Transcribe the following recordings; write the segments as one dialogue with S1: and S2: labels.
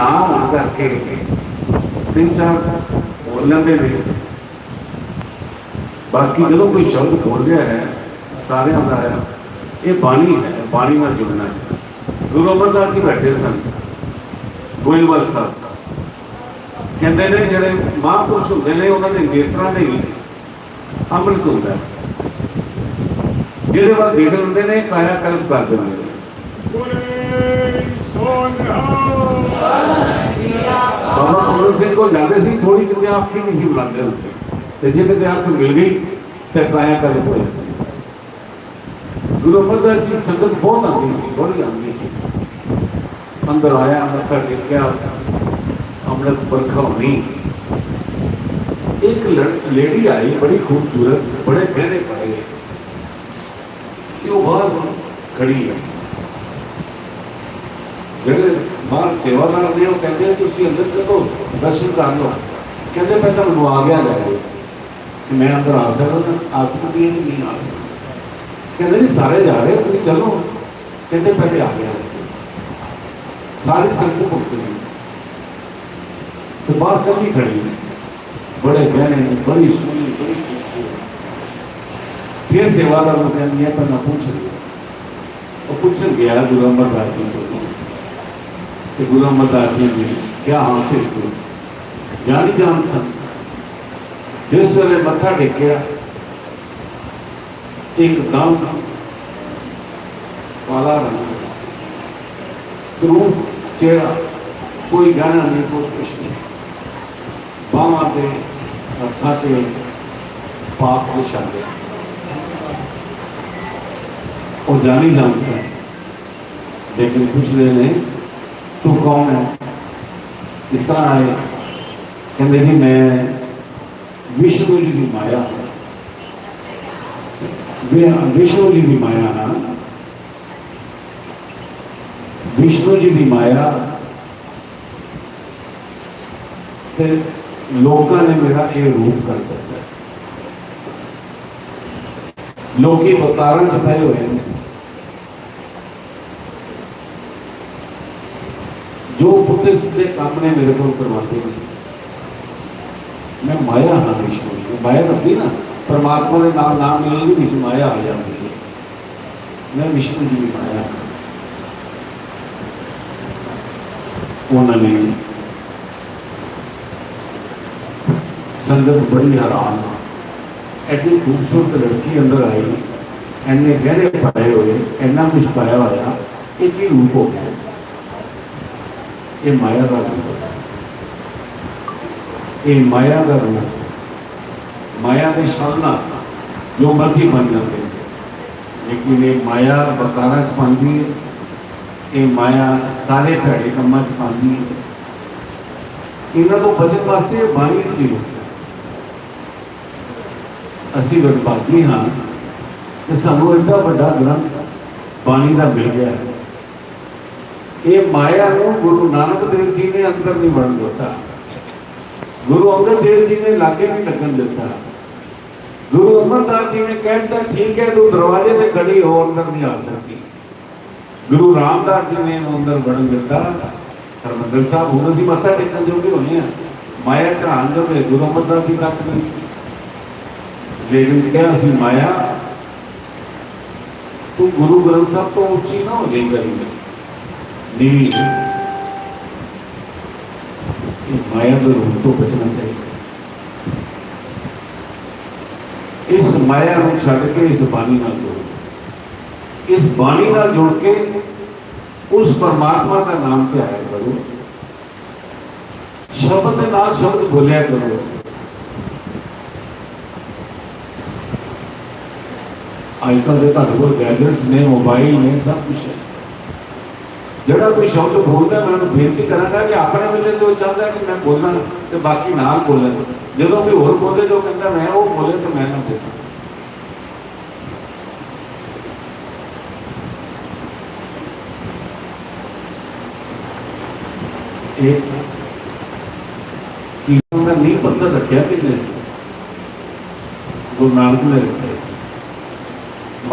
S1: ਨਾ ਹੋਣ ਕਰਕੇ ਤਿੰਨ ਚਾਰ ਬੋਲ ਲੈਂਦੇ ਨੇ। ਬਾਕੀ ਜਦੋਂ ਕੋਈ ਸ਼ਬਦ ਬੋਲ ਰਿਹਾ ਹੈ, ਸਾਰਿਆਂ ਦਾ ਇਹ ਬਾਣੀ ਹੈ, ਬਾਣੀ ਨਾਲ ਜੁੜਨਾ ਹੈ। ਗੁਰੂ ਅਮਰਦਾਸ ਜੀ ਬੈਠੇ ਸਨ, ਗੋਇਲਵਾਲ ਸਾਹਿਬ। ਕਹਿੰਦੇ ਨੇ ਜਿਹੜੇ ਮਹਾਂਪੁਰਸ਼ ਹੁੰਦੇ ਨੇ, ਉਹਨਾਂ ਦੇ ਨੇਤਰਾਂ ਦੇ ਵਿੱਚ ਅੰਮ੍ਰਿਤ ਹੁੰਦਾ ਹੈ। ਜਿਹਦੇ ਵੱਲ ਦੇਖ ਲੈਂਦੇ ਨੇ, ਕਾਇਆ ਕਲਪ ਕਰ ਦਿੰਦੇ ਨੇ। ਬਾਬਾ ਅਮਰ ਸਿੰਘ ਕੋਲ ਜਾਂਦੇ ਸੀ ਥੋੜੀ ਕਿਤੇ ਅੱਖ ਹੀ ਨਹੀਂ ਸੀ ਬੁਲਾਉਂਦੇ ਹੁੰਦੇ ਤੇ ਜੇ ਕਿਤੇ ਅੱਖ ਮਿਲ ਗਈ ਤੇ ਕਾਇਆ ਕਲਪ ਹੋ ਜਾਂਦੀ ਸੀ ਗੁਰੂ ਅਮਰਦਾਸ ਜੀ ਸੰਗਤ ਬਹੁਤ ਆਉਂਦੀ ਸੀ ਬੜੀ ਆਉਂਦੀ ਸੀ ਅੰਦਰ ਆਇਆ ਮੱਥਾ ਟੇਕਿਆ ਅੰਮ੍ਰਿਤ ਵਰਖਾ ਹੋਣੀ ਇੱਕ ਲੜ- ਲੇਡੀ ਆਈ ਬੜੀ ਖੂਬਸੂਰਤ ਬੜੇ ਗਹਿਰੇ ਪਾਏ ਕਿ ਉਹ ਬਾਹਰ ਖੜੀ ਹੈ ਜਿਹੜੇ ਬਾਹਰ ਸੇਵਾਦਾਰ ਨੇ ਉਹ ਕਹਿੰਦੇ ਤੁਸੀਂ ਅੰਦਰ ਚਲੋ ਦਰਸ਼ਨ ਕਰ ਲਓ ਕਹਿੰਦੇ ਮੈਂ ਤੁਹਾਨੂੰ ਆ ਗਿਆ ਲੈ ਜਾਓ ਕਿ ਮੈਂ ਅੰਦਰ ਆ ਸਕਦਾ ਆ ਸਕਦੀ ਹੈ ਕਿ ਨਹੀਂ ਆ ਸਕਦੀ ਕਹਿੰਦੇ ਨਹੀਂ ਸਾਰੇ ਜਾ ਰਹੇ ਤੁਸੀਂ ਚਲੋ ਕਹਿੰਦੇ ਪਹਿਲੇ ਆ ਗਿਆ ਸਾਰੀ ਸੰਗਤ ਭੁਗਤ ਗਈ ਤੇ ਬਾਹਰ ਕੱਲੀ ਖੜੀ ਹੈ ਬੜੇ ਗਹਿਣੇ ਨੇ ਬੜੀ ਸੋਹਣੀ ਬੜੀ ਖੂਬਸੂਰਤ ਫਿਰ ਸੇਵਾਦਾਰ ਨੂੰ ਕਹਿੰਦੀ ਹੈ ਤਾਂ ਨਾ ਪੁੱਛ ਲਿਓ ਉਹ ਪੁੱਛਣ ਗਿਆ ਗੁਰੂ ਅਮਰਦਾਸ ਜੀ ਤੋਂ कि गुलाम बताते हैं क्या हाफिज गुरु जानी जान सन जिस वे मथा टेकया एक एकदम काला रंग क्रूप चेहरा कोई गाना नहीं कोई कुछ नहीं बावा के हथा के पाप निशाने और जानी जान सन लेकिन कुछ देने ਪੁੱਛਦੇ ਨੇ ਤੂੰ ਕੌਣ ਹੈ ਕਿਸ ਤਰ੍ਹਾਂ ਆਏ ਕਹਿੰਦੇ ਜੀ ਮੈਂ ਵਿਸ਼ਨੂੰ ਜੀ ਦੀ ਮਾਇਆ ਹਾਂ। ਵਿ- ਵਿਸ਼ਨੂੰ ਜੀ ਦੀ ਮਾਇਆ ਹਾਂ ਵਿਸ਼ਨੂੰ ਜੀ ਦੀ ਮਾਇਆ ਤੇ ਲੋਕਾਂ ਨੇ ਮੇਰਾ ਇਹ ਰੂਪ ਕਰ ਦਿੱਤਾ ਲੋਕੀ ਬਤਾਰਾਂ ਚ ਪਏ ਹੋਏ उल्टे सीधे काम मेरे को करवाते हैं मैं माया हाँ विष्णु जी माया तो रखी ना। परमात्मा के नाम नाम मिलने भी माया आ जाती है। मैं विष्णु जी की माया उन्होंने संगत बड़ी हैरान एड्डी खूबसूरत लड़की अंदर आई। इन्ने गहरे पाए हुए इन्ना कुछ पाया होया एक ही रूप हो गया। ਇਹ ਮਾਇਆ ਦਾ ਰੂਪ ਇਹ ਮਾਇਆ ਦਾ ਰੂਪ ਮਾਇਆ ਦੇ ਸਾਧਨਾ ਜੋ ਮਰਜ਼ੀ ਬਣ ਜਾਂਦੇ ਨੇ। ਲੇਕਿਨ ਇਹ ਮਾਇਆ ਵਕਾਰਾਂ ਚ ਪਾਉਂਦੀ ਹੈ। ਇਹ ਮਾਇਆ ਸਾਰੇ ਭੈੜੇ ਕੰਮਾਂ ਚ ਪਾਉਂਦੀ ਹੈ। ਇਹਨਾਂ ਤੋਂ ਬਚਣ ਵਾਸਤੇ ਬਾਣੀ ਦੀ ਜ਼ਰੂਰਤ ਅਸੀਂ ਵਡਭਾਗੀ ਹਾਂ ਕਿ ਸਾਨੂੰ ਇੰਨਾ ਵੱਡਾ ਗ੍ਰੰਥ ਬਾਣੀ ਦਾ ਮਿਲ ਗਿਆ ਹੈ। ਇਹ ਮਾਇਆ ਨੂੰ ਗੁਰੂ ਨਾਨਕ ਦੇਵ ਜੀ ਨੇ ਅੰਦਰ ਨਹੀਂ ਵੜਨ ਦਿੱਤਾ। ਗੁਰੂ ਅੰਗਦ ਦੇਵ ਜੀ ਨੇ ਲਾਗੇ ਨਹੀਂ ਲੱਗਣ ਦਿੱਤਾ। ਗੁਰੂ ਅਮਰਦਾਸ ਜੀ ਨੇ ਕਹਿਤਾ ਠੀਕ ਹੈ, ਤੂੰ ਦਰਵਾਜ਼ੇ ਤੇ ਖੜੀ ਹੋ, ਅੰਦਰ ਨਹੀਂ ਆ ਸਕਦੀ। ਗੁਰੂ ਰਾਮਦਾਸ ਜੀ ਨੇ ਇਹਨੂੰ ਅੰਦਰ ਵੜਨ ਦਿੱਤਾ। ਹਰਮੰਦਰ ਸਾਹਿਬ, ਹੁਣ ਅਸੀਂ ਮੱਥਾ ਟੇਕਣ ਜੋਗੇ ਹੋਏ ਆ ਮਾਇਆ ਚੜਾਉਣ ਜੋਗੇ, ਗੁਰੂ ਅਮਰਦਾਸ ਜੀ ਤੱਕ ਨਹੀਂ ਸੀ। ਲੇਕਿਨ ਕਿਹਾ ਸੀ, ਮਾਇਆ, ਤੂੰ ਗੁਰੂ ਗ੍ਰੰਥ ਸਾਹਿਬ ਤੋਂ ਉੱਚੀ ਨਾ ਹੋ ਜਾਈ ਕਰੀ ਨਹੀਂ ਇਹ ਮਾਇਆ ਦੇ ਰੂਪ ਤੋਂ ਬਚਣਾ ਚਾਹੀਦਾ ਇਸ ਮਾਇਆ ਨੂੰ ਛੱਡ ਕੇ ਇਸ ਬਾਣੀ ਨਾਲ ਜੁੜੋ ਇਸ ਬਾਣੀ ਨਾਲ ਜੁੜ ਕੇ ਉਸ ਪਰਮਾਤਮਾ ਦਾ ਨਾਮ ਤੇ ਆਇਆ ਕਰੋ ਸ਼ਬਦ ਦੇ ਨਾਲ ਸ਼ਬਦ ਬੋਲਿਆ ਕਰੋ ਅੱਜ ਕੱਲ੍ਹ ਦੇ ਤੁਹਾਡੇ ਕੋਲ ਗੈਜਟਸ ਨੇ ਮੋਬਾਈਲ ਨੇ ਸਭ ਕੁਝ ਹੈ ਜਿਹੜਾ ਕੋਈ ਸ਼ਬਦ ਬੋਲਦਾ ਮੈਂ ਉਹਨੂੰ ਬੇਨਤੀ ਕਰਾਂਗਾ ਕਿ ਆਪਣੇ ਵੇਲੇ ਤੇ ਉਹ ਚਾਹੁੰਦਾ ਕਿ ਮੈਂ ਬੋਲਾਂ ਤੇ ਬਾਕੀ ਨਾਲ ਬੋਲਣ। ਜਦੋਂ ਕੋਈ ਹੋਰ ਬੋਲੇ ਤਾਂ ਕਹਿੰਦਾ ਮੈਂ ਉਹ ਬੋਲੇ ਤੇ ਮੈਂ ਨਾ ਬੋਲਾਂ। ਇਹ ਇਹਨਾਂ ਦਾ ਨਹੀਂ ਪੱਤਰ ਰੱਖਿਆ ਕਿੰਨੇ ਸੀ? ਗੁਰੂ ਨਾਨਕ ਨੇ ਰੱਖਿਆ ਸੀ।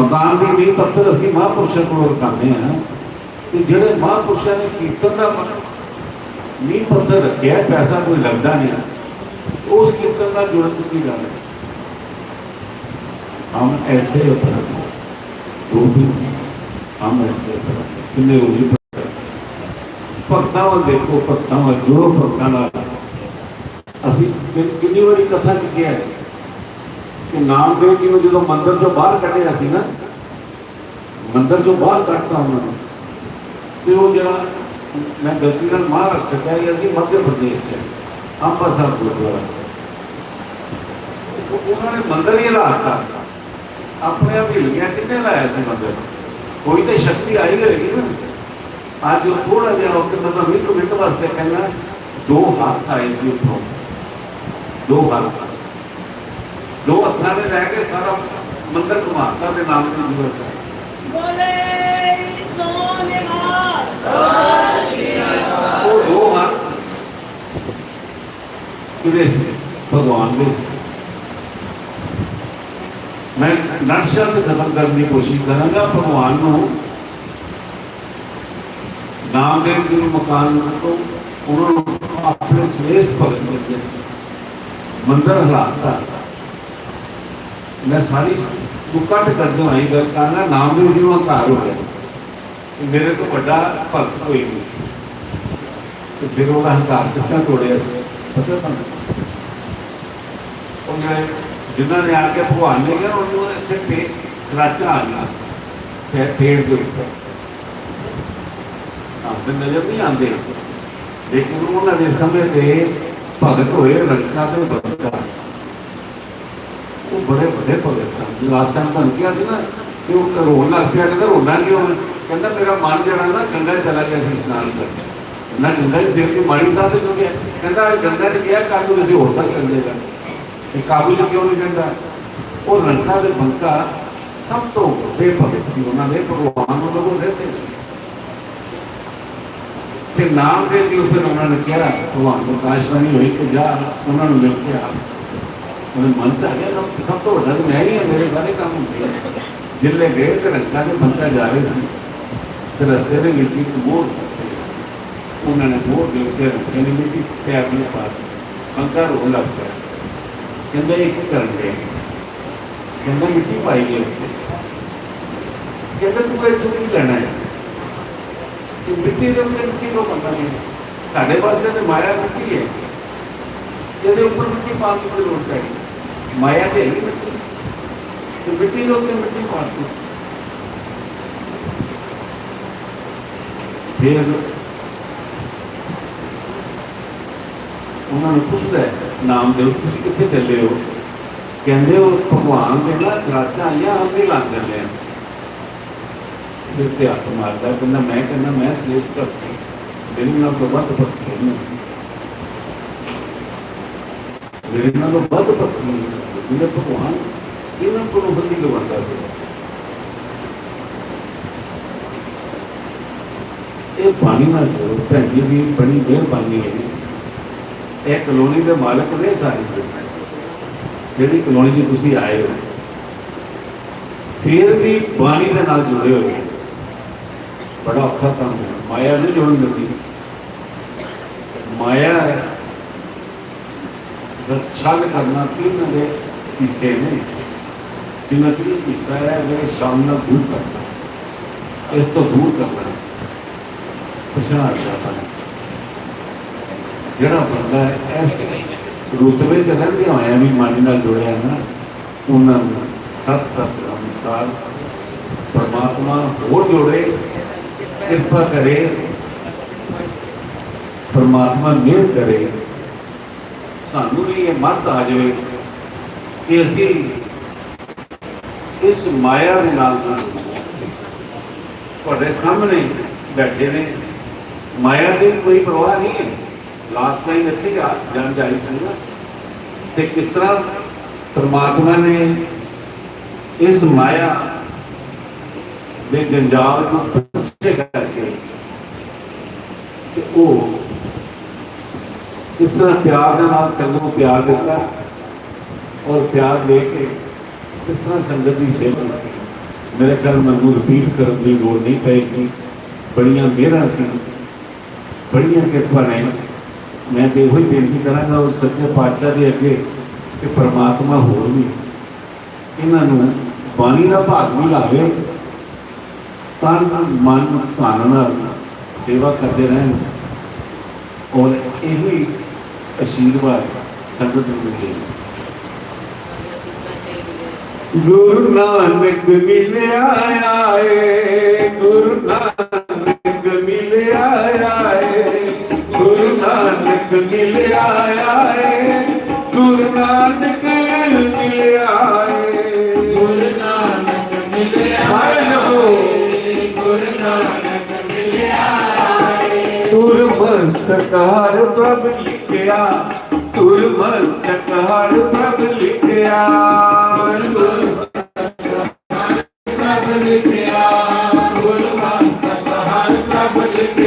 S1: ਮਕਾਨ ਦੀ ਨੀਂਹ ਪੱਥਰ ਅਸੀਂ ਮਹਾਂਪੁਰਸ਼ਾਂ ਕੋਲ ਰਖਾਉਂਦੇ ਹਾਂ। कि जेड़े महापुरुषों ने कीर्तन का नीह पत्थर रखे है पैसा कोई लगता नहीं उस कीर्तन का जुड़न की गल है। हम ऐसे हम ऐसे किन्ने वाल देखो भक्त वाल जुड़ो भक्तों असं कि कथा चुके किया है कि नामदेव जी ने जो मंदिर चो बहर कटिया मंदिर चो बहर कटता उन्होंने ਤੇ ਉਹ ਜਿਹੜਾ ਮੈਂ ਗਲਤੀ ਨਾਲ ਮਹਾਰਾਸ਼ਟਰ ਕਹਿ ਗਿਆ ਸੀ, ਮੱਧ ਪ੍ਰਦੇਸ਼ ਚ। ਅੰਮ੍ਰਿਤਸਰ ਗੁਰਦੁਆਰਾ ਉਹਨਾਂ ਨੇ ਮੰਦਿਰ ਹੀ ਲਾਤਾ ਆਪਣੇ ਆਪ ਹਿਲ ਗਿਆ ਕਿੰਨੇ ਲਾਇਆ ਸੀ ਮੰਦਿਰ? ਕੋਈ ਤਾਂ ਸ਼ਕਤੀ ਆਈ ਹੋਏਗੀ ਨਾ। ਅੱਜ ਉਹ ਥੋੜਾ ਜਿਹਾ ਉਹ ਕਿ ਮਤਲਬ ਇੱਕ ਮਿੰਟ ਵਾਸਤੇ ਕਹਿੰਦਾ, ਦੋ ਹੱਥ ਆਏ ਸੀ ਉੱਪਰੋਂ ਦੋ ਹੱਥ। ਦੋ ਹੱਥਾਂ ਨੇ ਰਹਿ ਕੇ ਸਾਰਾ ਮੰਦਰ ਘੁਮਾਤਾ ਦੇ ਨਾਮ ਦੀ ਜ਼ਰੂਰਤ ਹੈ
S2: ਬੋਲੇ।
S1: वो दो हाथ खुले से, भगवान में से। मैं नटशब्द खत्म करने की कोशिश करूँगा, भगवान नामदेव गुरु मकान को, उन्होंने अपने श्रेष्ठ भगत बच्चे मंदिर हिलाता। मैं सारी को कट कर दो, आई गल करना नामदेव जी का घर हो। गया ਮੇਰੇ ਤੋਂ ਵੱਡਾ ਭਗਤ ਕੋਈ ਨਹੀਂ। ਤੇ ਫਿਰ ਉਹਦਾ ਹੰਕਾਰ ਕਿਸ ਤਰ੍ਹਾਂ ਤੋੜਿਆ ਸੀ? ਪਤਾ ਤੁਹਾਨੂੰ? ਉਹਨੇ ਜਿਨ੍ਹਾਂ ਨੇ ਆ ਕੇ ਭਗਵਾਨ ਨੇ ਕਿਹਾ, ਉਹਨੂੰ ਇੱਥੇ ਪੇ ਰਾਚਾ ਆ ਗਿਆ ਸੀ। ਪੇ- ਪੇੜ ਦੇ ਉੱਪਰ। ਆਪਣੇ ਨਜ਼ਰ ਨਹੀਂ ਆਉਂਦੇ। ਲੇਕਿਨ ਉਹਨਾਂ ਦੇ ਸਮੇਂ ਤੇ ਭਗਤ ਹੋਏ ਰੰਕਾ ਤੇ ਬਦਕਾ ਉਹ ਬੜੇ ਵੱਡੇ ਭਗਤ ਸਨ। ਲਾਸਟ ਟਾਈਮ ਤੁਹਾਨੂੰ ਕਿਹਾ ਸੀ ਨਾ ਕਿ ਉਹ ਰੋਣ ਲੱਗ ਪਿਆ ਕਹਿੰਦਾ ਰੋਣਾ ਕਿਉਂ ਕਹਿੰਦਾ ਮੇਰਾ ਮਨ ਜਿਹੜਾ ਨਾ ਗੰਗਾ ਚਲਾ ਗਿਆ ਸੀ ਇਸ਼ਨਾਨ ਕਰਕੇ ਨਾ ਗੰਗਾ ਜੀ ਦੇਵ ਦੀ ਮਾੜੀ ਥਾਂ ਤੇ ਕਿਉਂ ਕਹਿੰਦਾ ਗੰਗਾ ਨੇ ਕਿਹਾ ਕੱਲ ਨੂੰ ਕਿਸੇ ਹੋਰ ਤੱਕ ਚੱਲ ਜਾਏਗਾ। ਇਹ ਕਾਬੂ 'ਚ ਕਿਉਂ ਨਹੀਂ ਜਾਂਦਾ? ਉਹ ਰੰਕਾ ਦੇ ਬੰਕਾ ਸਭ ਤੋਂ ਵੱਡੇ ਭਗਤ ਸੀ। ਉਹਨਾਂ ਦੇ ਭਗਵਾਨ ਨੂੰ ਲੋਗੋਂ ਰਹਿੰਦੇ ਸੀ। ਤੇ ਨਾਮ ਦੇ ਦਿਓ ਫਿਰ ਉਹਨਾਂ ਨੇ ਕਿਹਾ, ਭਗਵਾਨ ਨੂੰ ਕਾਸ਼ਵਾਨੀ ਹੋਈ ਕਿ ਜਾ, ਉਹਨਾਂ ਨੂੰ ਮਿਲ ਕੇ ਆ। ਉਹਨੇ ਮਨ ਚ ਆ ਗਿਆ, ਸਭ ਤੋਂ ਵੱਡਾ ਮੈਂ ਹੀ ਹਾਂ ਮੇਰੇ ਸਾਰੇ ਕੰਮ ਹੁੰਦੇ ਆ। ਜਿੱਲੇ ਗਏ ਤੇ ਰੰਗਾ ਦੇ ਬੰਦਾ ਜਾ ਰਹੇ ਸੀ ਤੇ ਰਸਤੇ ਦੇ ਵਿੱਚ ਇੱਕ ਮੋੜ ਸੀ ਉਹਨਾਂ ਨੇ ਮੋੜ ਦੇ ਉੱਤੇ ਰੱਖੇ ਨੇ ਮਿੱਟੀ ਤੇ ਆਪਣੇ ਪਾਸ ਬੰਦਾ ਰੋਣ ਲੱਗ ਪਿਆ ਕਹਿੰਦਾ ਇਹ ਕੀ ਕਰਨ ਦੇ ਕਹਿੰਦਾ ਮਿੱਟੀ ਪਾਈ ਹੈ ਉੱਤੇ ਕਹਿੰਦਾ ਤੂੰ ਕੋਈ ਚੁੱਕ ਨਹੀਂ ਲੈਣਾ ਹੈ ਕਿ ਮਿੱਟੀ ਦੇ ਉੱਤੇ ਮਿੱਟੀ ਨੂੰ ਬੰਦਾ ਨਹੀਂ ਸਾਡੇ ਪਾਸੇ ਤੇ ਮਾਇਆ ਮਿੱਟੀ ਹੈ ਜਿਹਦੇ ਉੱਪਰ ਮਿੱਟੀ ਪਾਉਣ ਦੀ ਕੋਈ ਲੋੜ ਪੈ ਗਈ ਮਾਇਆ ਤੇ ਨਹੀਂ ਮਿੱਟੀ ਤੇ ਮਿੱਟੀ ਦੇ ਉੱਤੇ ਮਿੱਟੀ ਪਾ ਦਿੱਤੀ ਫਿਰ ਉਹਨਾਂ ਨੂੰ ਪੁੱਛਦਾ ਨਾਮ ਦੇ ਤੁਸੀਂ ਕਿੱਥੇ ਚੱਲੇ ਹੋ? ਕਹਿੰਦੇ ਉਹ ਭਗਵਾਨ ਦੇ ਨਾ ਰਾਜਾ ਆਇਆ ਆਪੇ ਲੱਗ ਜਾਂਦੇ ਸਿਰ ਤੇ ਹੱਥ ਮਾਰਦਾ, ਕਹਿੰਦਾ, ਮੈਂ ਕਹਿੰਦਾ, ਮੈਂ ਸ੍ਰੇਸ਼ਟ ਭਗਤੀ, ਮੇਰੇ ਨਾਲ ਤੋਂ ਵੱਧ ਭਗਤੀ ਨਹੀਂ ਮੇਰੇ ਨਾਲ ਤੋਂ ਵੱਧ ਭਗਤੀ ਮੇਰੇ ਭਗਵਾਨ ਇਹਨਾਂ ਕੋਲੋਂ ਬੰਦੀ ਲਵਾਉਂਦਾ ਇਹ। ਪਾਣੀ ਨਾਲ ਜੋੜੋ, ਭੈਣ ਜੀ ਦੀ ਬੜੀ ਮਿਹਰਬਾਨੀ ਹੈ ਇਹ ਕਲੋਨੀ ਦੇ ਮਾਲਕ ਨੇ ਸਾਰੇ ਜਿਹੜੀ ਕਲੋਨੀ 'ਚ ਤੁਸੀਂ ਆਏ ਹੋ, ਫਿਰ ਵੀ ਬਾਣੀ ਦੇ ਨਾਲ ਜੁੜੇ ਹੋਏ ਬੜਾ ਔਖਾ ਕੰਮ ਹੈ। ਮਾਇਆ ਨਹੀਂ ਜੁੜਨ ਦਿੰਦੀ। ਮਾਇਆ ਦਾ ਕਰਨਾ ਤਿੰਨ ਦੇ ਹਿੱਸੇ ਨੇ। ਤਿੰਨ ਤਿੰਨ ਹਿੱਸਾ ਹੈ ਉਹ ਸ਼ਾਮ ਨਾਲ ਦੂਰ ਕਰਨਾ ਇਸ ਤੋਂ ਦੂਰ ਕਰਨਾ ਪਛਾਣ ਜਾਂਦਾ ਹੈ ਜਿਹੜਾ ਬੰਦਾ ਐਸ ਰੁਤਬੇ ਚ ਰਹਿੰਦੇ ਹੋਇਆ ਵੀ ਮਨ ਨਾਲ ਜੁੜਿਆ ਨਾ ਉਹਨਾਂ ਨੂੰ ਸਤ ਸਤ ਨਮਸਕਾਰ ਪਰਮਾਤਮਾ ਹੋਰ ਜੋੜੇ ਕਿਰਪਾ ਕਰੇ ਪਰਮਾਤਮਾ ਮਿਹਰ ਕਰੇ ਸਾਨੂੰ ਵੀ ਇਹ ਮੱਤ ਆ ਜਾਵੇ ਕਿ ਅਸੀਂ ਇਸ ਮਾਇਆ ਦੇ ਨਾਲ ਨਾ ਜੁੜੀਏ। ਤੁਹਾਡੇ ਸਾਹਮਣੇ ਬੈਠੇ ਨੇ ਮਾਇਆ ਦੀ ਕੋਈ ਪਰਵਾਹ ਨਹੀਂ ਹੈ ਲਾਸਟ ਟਾਈਮ ਇੱਥੇ ਜਾ ਜਾਣ ਜਾਈ ਸੀ ਨਾ ਤੇ ਕਿਸ ਤਰ੍ਹਾਂ ਪਰਮਾਤਮਾ ਨੇ ਇਸ ਮਾਇਆ ਦੇ ਜੰਜਾਲ ਨੂੰ ਪਿੱਛੇ ਕਰਕੇ ਤੇ ਉਹ ਕਿਸ ਤਰ੍ਹਾਂ ਪਿਆਰ ਦੇ ਨਾਲ ਸੰਗਤ ਨੂੰ ਪਿਆਰ ਦਿੱਤਾ ਔਰ ਪਿਆਰ ਦੇ ਕੇ ਕਿਸ ਤਰ੍ਹਾਂ ਸੰਗਤ ਦੀ ਸੇਵਾ ਮੇਰੇ ਖਿਆਲ ਮੈਨੂੰ ਰਿਪੀਟ ਕਰਨ ਦੀ ਲੋੜ ਨਹੀਂ ਪਏਗੀ। ਬੜੀਆਂ ਮਿਹਰਾਂ ਸੀ ਬੜੀਆਂ ਕਿਰਪਾ ਨੇ ਮੈਂ ਤੇ ਇਹੋ ਹੀ ਬੇਨਤੀ ਕਰਾਂਗਾ ਉਹ ਸੱਚੇ ਪਾਤਸ਼ਾਹ ਦੇ ਅੱਗੇ ਕਿ ਪ੍ਰਮਾਤਮਾ ਹੋਰ ਵੀ ਇਹਨਾਂ ਨੂੰ ਬਾਣੀ ਦਾ ਭਾਗ ਵੀ ਲਾਵੇ ਤਨ ਮਨ ਧਨ ਨਾਲ ਸੇਵਾ ਕਰਦੇ ਰਹਿਣ ਔਰ ਇਹ ਹੀ ਅਸ਼ੀਰਵਾਦ ਸੰਗਤ ਨੂੰ ਮਿਲੇ। ਗੁਰੂ ਨਾਨਕ ਮਿਲਿਆ ਏ ਗੁਰੂ ਨਾਨਕ ਮਿਲਿਆ ਏ ਗੁਰੂ ਨਾਨਕ ਮਿਲਿਆ ਏ ਗੁਰੂ ਨਾਨਕ ਮਿਲਿਆ ਏ ਗੁਰੂ ਨਾਨਕ ਮਿਲਿਆ ਏ ਗੁਰੂ ਨਾਨਕ ਤੁਰ ਮਸਤਕ ਹਰ ਪ੍ਰਭ ਲਿਖਿਆ ਤੁਰ ਮਸਤਕ ਹਰ ਪ੍ਰਭ ਲਿਖਿਆ। ਤੁਰ प्रभु लिखिया गुरु हर प्रभु लिखिया